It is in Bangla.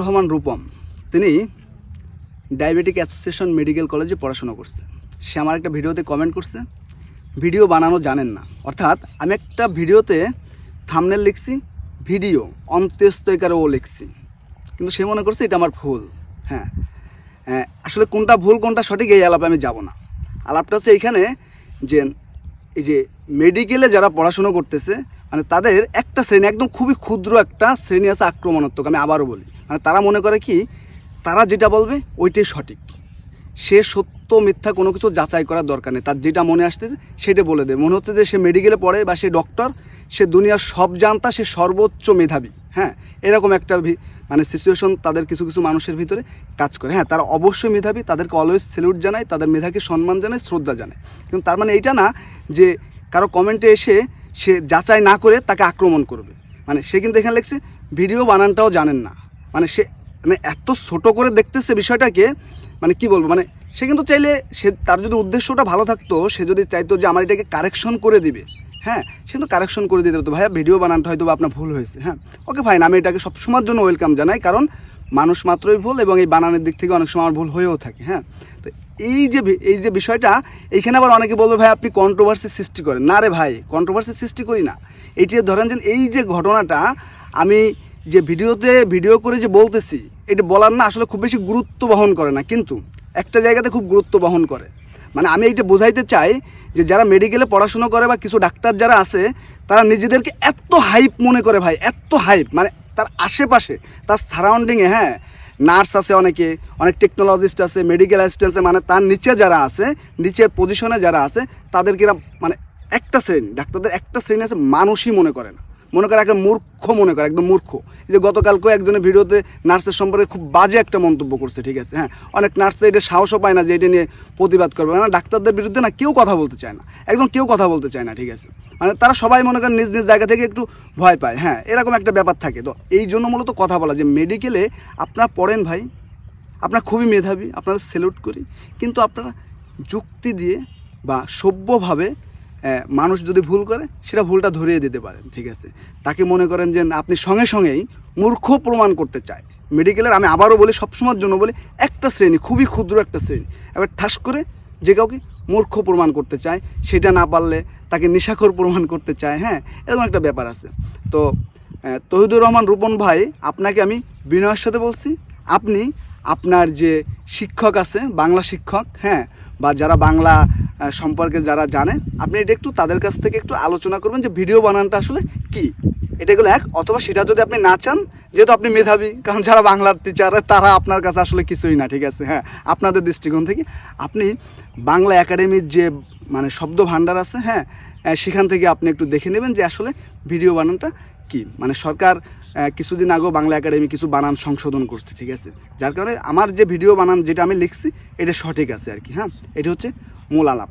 রহমান রূপম তিনি ডায়াবেটিক অ্যাসোসিয়েশন মেডিকেল কলেজে পড়াশোনা করছে। সে আমার একটা ভিডিওতে কমেন্ট করছে ভিডিও বানানো জানেন না। অর্থাৎ আমি একটা ভিডিওতে থামনেল লিখছি ভিডিও অন্ত্যেস্তয়কারও লিখছি। কিন্তু সে মনে করছে এটা আমার ভুল হ্যাঁ। হ্যাঁ, আসলে কোনটা ভুল কোনটা সঠিক এই আলাপে আমি যাব না। আলাপটা হচ্ছে এইখানে যে এই যে মেডিকেলে যারা পড়াশুনো করতেছে মানে তাদের একটা শ্রেণি একদম খুবই ক্ষুদ্র একটা শ্রেণি আছে আক্রমণাত্মক আমি আবারও বলি। মানে তারা মনে করে কি, তারা যেটা বলবে ওইটাই সঠিক। সে সত্য, মিথ্যা কোনো কিছু যাচাই করার দরকার নেই। তার যেটা মনে আসতেছে সেটা বলে দেবে। মনে হচ্ছে যে সে মেডিকেলে পড়ে বা সে ডক্টর সে দুনিয়ার সব জানতা, সে সর্বোচ্চ মেধাবী। হ্যাঁ এরকম একটা মানে সিচুয়েশন তাদের কিছু কিছু মানুষের ভিতরে কাজ করে। হ্যাঁ তারা অবশ্যই মেধাবী, তাদেরকে অলওয়েজ স্যালুট জানায়, তাদের মেধাকে সম্মান জানায়, শ্রদ্ধা জানায়। কিন্তু তার মানে এইটা না যে কারও কমেন্টে এসে সে যাচাই না করে তাকে আক্রমণ করবে। মানে সে কিন্তু এখানে লিখছে, ভিডিও বানানটাও জানেন না। মানে সে মানে এত ছোট করে দেখতেছে বিষয়টাকে মানে কি বলব মানে সে কিন্তু চাইলে সে, তার যদি উদ্দেশ্যটা ভালো থাকতো, সে যদি চাইতো যে আমার এটাকে কারেকশন করে দিবে। হ্যাঁ সে কিন্তু কারেকশন করে দিতে পারতো। ভাইয়া ভিডিও বানানটা হয়তো আপনার ভুল হয়েছে হ্যাঁ? ওকে ফাইন আমি এটাকে সবসময়ের জন্য ওয়েলকাম জানাই, কারণ মানুষ মাত্রই ভুল এবং এই বানানের দিক থেকে অনেক সময় আমার ভুল হয়েও থাকে হ্যাঁ? তো এই যে এই যে বিষয়টা, এইখানে আবার অনেকে বলবে, ভাই, আপনি কন্ট্রোভার্সি সৃষ্টি করেন। না রে ভাই কন্ট্রোভার্সি সৃষ্টি করি না। এইটি ধরেন যে এই যে ঘটনাটা, আমি যে ভিডিওতে ভিডিও করে যে বলতেছি, এটা বলার না, আসলে খুব বেশি গুরুত্ব বহন করে না। কিন্তু একটা জায়গাতে খুব গুরুত্ব বহন করে। মানে আমি এইটা বোঝাইতে চাই যে যারা মেডিকেলে পড়াশোনা করে বা কিছু ডাক্তার যারা আছে, তারা নিজেদেরকে এত হাইপ মনে করে ভাই, এত হাইপ মানে তার আশেপাশে, তার সারাউন্ডিংয়ে হ্যাঁ নার্স আছে অনেকে, অনেক টেকনোলজিস্ট আছে মেডিকেল অ্যাসিস্ট্যান্ট আছে মানে তার নিচে যারা আছে, নিচের পজিশনে যারা আছে, তাদেরকে মানে একটা শ্রেণি, ডাক্তারদের একটা শ্রেণি আছে, মানুষই মনে করে না। মনে করে একটা মূর্খ মনে করে, একদম মূর্খ। যে গতকালকে একজনের ভিডিওতে নার্সের সম্পর্কে খুব বাজে একটা মন্তব্য করছে, ঠিক আছে? হ্যাঁ অনেক নার্স এটা সাহসও পায় না যে এটা নিয়ে প্রতিবাদ করবে। না ডাক্তারদের বিরুদ্ধে না কেউ কথা বলতে চায় না, একদম কেউ কথা বলতে চায় না, ঠিক আছে? মানে তারা সবাই মনে করেন নিজ নিজ জায়গা থেকে একটু ভয় পায়। হ্যাঁ এরকম একটা ব্যাপার থাকে। তো এই জন্য মূলত কথা বলা, যে মেডিকেলে আপনারা পড়েন ভাই, আপনার খুবই মেধাবী, আপনাদের সেলুট করি। কিন্তু আপনারা যুক্তি দিয়ে বা সভ্যভাবে মানুষ যদি ভুল করে, সেটা ভুলটা ধরিয়ে দিতে পারেন, ঠিক আছে? তাকে মনে করেন যে, আপনি সঙ্গে সঙ্গেই মূর্খ প্রমাণ করতে চায়। মেডিকেলের আমি আবারও বলি, সবসময়ের জন্য বলি, একটা শ্রেণি, খুবই ক্ষুদ্র একটা শ্রেণি। এবার ঠাস করে যে কাউকে মূর্খ প্রমাণ করতে চায়, সেটা না পারলে তাকে নিশাখর প্রমাণ করতে চায় হ্যাঁ? এরকম একটা ব্যাপার আছে। তো তহিদুর রহমান রূপন ভাই, আপনাকে আমি বিনয়ের সাথে বলছি, আপনি আপনার যে শিক্ষক আছে, বাংলা শিক্ষক হ্যাঁ? বা যারা বাংলা সম্পর্কে যারা জানে, আপনি এটা একটু তাদের কাছ থেকে একটু আলোচনা করবেন যে ভিডিও বানানটা আসলে কি? এটা এগুলো এক, অথবা সেটা যদি আপনি না চান, যেহেতু আপনি মেধাবী, কারণ যারা বাংলার টিচার তারা আপনার কাছে আসলে কিছুই না, ঠিক আছে? হ্যাঁ আপনাদের দৃষ্টিকোণ থেকে। আপনি বাংলা একাডেমির যে মানে শব্দ ভাণ্ডার আছে হ্যাঁ সেখান থেকে আপনি একটু দেখে নেবেন যে আসলে ভিডিও বানানটা কি? মানে সরকার কিছুদিন আগেও বাংলা একাডেমি কিছু বানান সংশোধন করছে, ঠিক আছে? যার কারণে আমার যে ভিডিও বানান যেটা আমি লিখছি, এটা সঠিক আছে আর কি হ্যাঁ? এটা হচ্ছে মূল আলাপ।